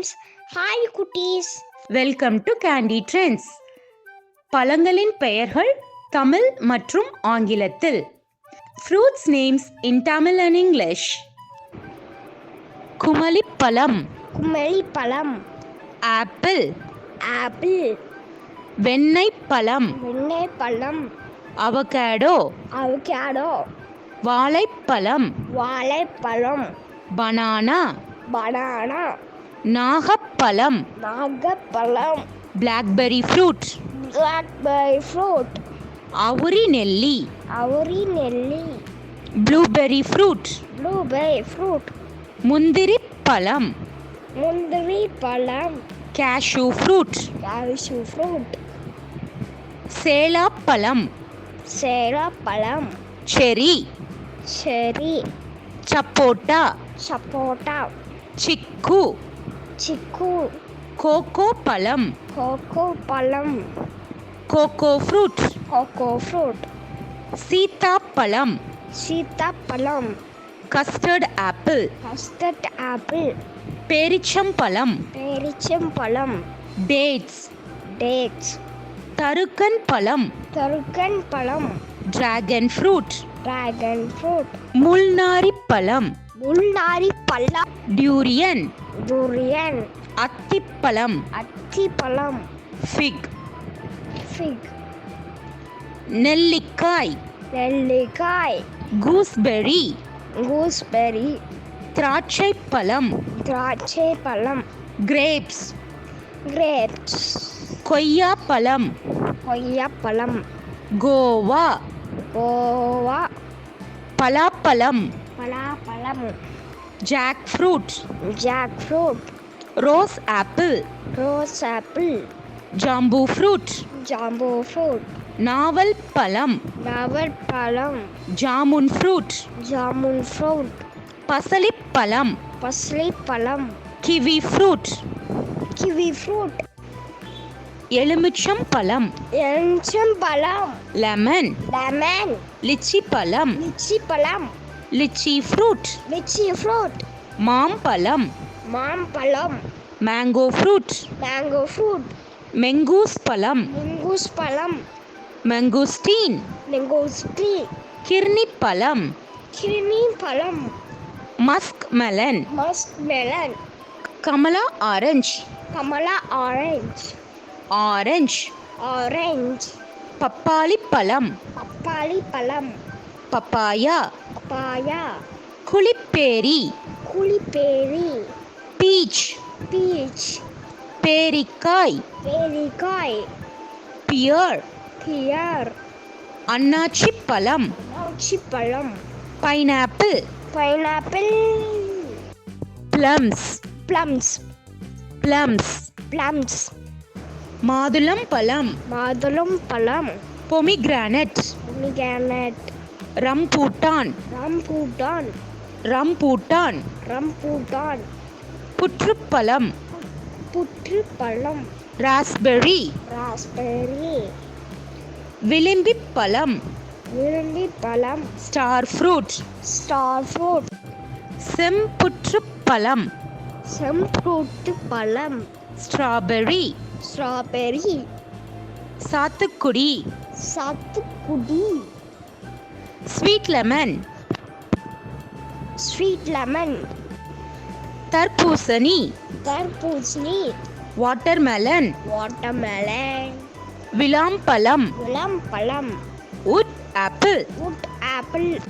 Friends hi குட்டீஸ் welcome to candy trends பழங்களின் பெயர்கள் தமிழ் மற்றும் ஆங்கிலத்தில். Fruits names in Tamil and English குமளிப்பழம் குமளி பழம். ஆப்பிள் ஆப்பிள் வெண்ணெய் பழம். வெண்ணெய் பழம். அவகேடோ அவகேடோ வாழைப்பழம். வாழைப்பழம். பனானா பனானா நாகப்பழம். நாகப்பழம். பிளாக்பெர்ரி ஃப்ரூட் பிளாக்பெர்ரி ஃப்ரூட் அவுரி நெல்லி. அவுரி நெல்லி. ப்ளூபெர்ரி ஃப்ரூட் ப்ளூபெர்ரி ஃப்ரூட் முந்திரி பழம். முந்திரி பழம். கேஷ்யூ ஃப்ரூட் கேஷ்யூ ஃப்ரூட் சேலாப்பழம். சேலப்பழம். செரி. செரி. சப்போட்டா. சப்போட்டா. சிக்கு. சிக்கு. கோகோ பழம். கோகோ பழம். கோகோ ஃப்ரூட் கோகோ ஃப்ரூட் சீத்தாப்பழம். சீத்தாப்பழம். கஸ்டர்ட் ஆப்பிள் கஸ்டர்ட் ஆப்பிள் பேரிச்சம்பழம் பேரிச்சம்பழம் டேட்ஸ் டேட்ஸ் தருக்கன் பழம். தருக்கன் பழம். டிராகன் ஃப்ரூட் டிராகன் ஃப்ரூட் முள்நாரி பழம். முள்நாரி பழம் டியூரியன் துரியன் அத்திப்பழம். அத்திப்பழம். ஃபிக் ஃபிக் நெல்லிக்காய். நெல்லிக்காய். கூஸ்பெர்ரி கூஸ்பெரி திராட்சை பழம் திராட்சை பழம் கிரேப்ஸ் கிரேப்ஸ் கொய்யா பழம் கொய்யாப்பழம். கோவா. கோவா. பலாப்பழம். பலாப்பழம் jack fruit jack fruit rose apple rose apple ஜாம்பூ fruit ஜாம்போ ஃப்ரூட் நாவல் பழம் நவல் பழம் ஜாமுன் ஃப்ரூட் ஜாமுன் ஃப்ரூட் பசலிப்பழம் பஸ்லி பழம் கிவி ஃப்ரூட் கிவி ஃப்ரூட் எலுமிச்சம் பழம் எலுமிச்சம் பழம் லெமன் லெமன் லிச்சி பழம் லிச்சி பழம் லிச்சி ஃப்ரூட். Lychee fruit. மாம்பழம். மாம்பழம். மேங்கோ ஃப்ரூட் மேங்கோ ஃப்ரூட் மெங்கூஸ் பழம். மங்கூஸ் பழம். மெங்கூஸ்டீன் நெங்கோஸ்டி கிர்னி பழம். கிருமி பழம். மஸ்க் மெலன் மஸ்க் மெலன் கமலா ஆரஞ்ச் கமலா ஆரஞ்ச் ஆரஞ்ச் ஆரஞ்ச் பப்பாளி பழம். பப்பாளி பழம். பப்பாயா பப்பாயா குளிப்பேரி குளிப்பேரி பீச் பீச் பேரிக்காய் பேரிக்காய் பியர் பியர் அன்னாச்சி பழம் நாச்சி பழம் pineapple pineapple plums plums plums plums மாதுளம் பழம் மாதுளம் பழம் pomegranate pomegranate rambutan. Rambutan. Rambutan. Rambutan. புற்றுப்பழம். புற்று பழம் ராஸ்பெர்ரி ராஸ்பெரி. விளிம்பி பழம் விரும்பி பழம் ஸ்டார் ஃப்ரூட். Star fruit. செம்புற்று பழம் செம்ப்ரூட்டு பழம் ஸ்ட்ராபெர்ரி ஸ்ட்ராபெரி. சாத்துக்குடி. சாத்துக்குடி. ஸ்வீட் லெமன் ஸ்வீட் லெமன் தர்பூசணி. தர்பூசணி. வாட்டர்மெலன் வாட்டர்மெலன் விளாம்பழம். இளம் பழம் உட் ஆப்பிள் உட் ஆப்பிள்